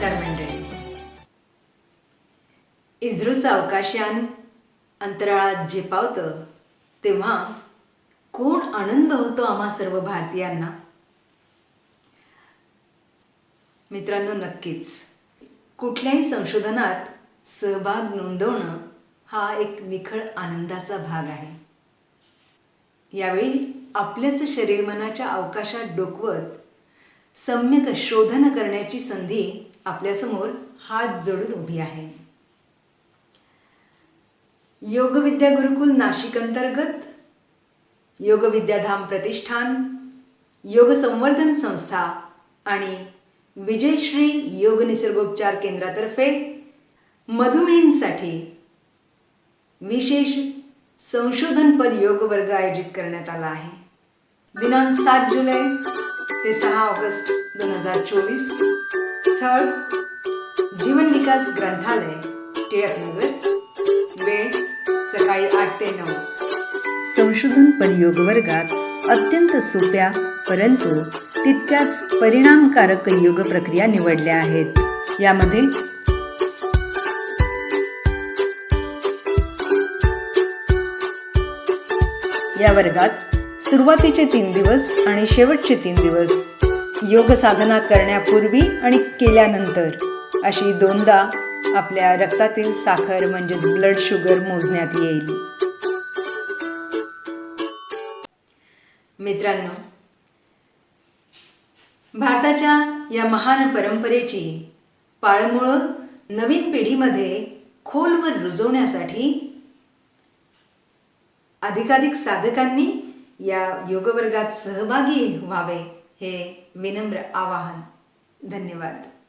नमस्कार मंडळी. इस्रोचं अवकाशयान अंतराळात झेपावतं तेव्हा कोण आनंद होतो आम्हा सर्व भारतीयांना? मित्रांनो नक्कीच. कुठल्याही संशोधनात सहभाग नोंदवणं हा एक निखळ आनंदाचा भाग आहे. यावेळी आपल्याच शरीरमनाच्या अवकाशात डोकवत सम्यक शोधन करण्याची संधी आपल्यासमोर हात जोडून उभी आहे. योगविद्या गुरुकुल नाशिक अंतर्गत योगविद्याधाम प्रतिष्ठान योग संवर्धन संस्था आणि विजयश्री योग निसर्गोपचार केंद्रातर्फे मधुमेहींसाठी विशेष संशोधनपर योग वर्ग आयोजित करण्यात आला आहे. दिनांक सात जुलै ते सहा ऑगस्ट दोन हजार चोवीस. स्थळ जीवन विकास ग्रंथालय टिळकनगर वेळ सकाळी आठ ते नऊ. संशोधन परियोग वर्गात अत्यंत सोप्या परंतु तितक्याच परिणामकारक योग प्रक्रिया निवडल्या आहेत. यामध्ये या वर्गात सुरुवातीचे तीन दिवस आणि शेवटचे तीन दिवस. योग साधना करण्यापूर्वी आणि केल्यानंतर अशी दोनदा आपल्या रक्तातील साखर म्हणजेच ब्लड शुगर मोजण्यात येईल. मित्रांनो भारताच्या या महान परंपरेची पाळमुळं नवीन पिढीमध्ये खोलवर रुजवण्यासाठी अधिकाधिक साधकांनी या योगवर्गात सहभागी व्हावे. हे विनम्र आवाहन. धन्यवाद.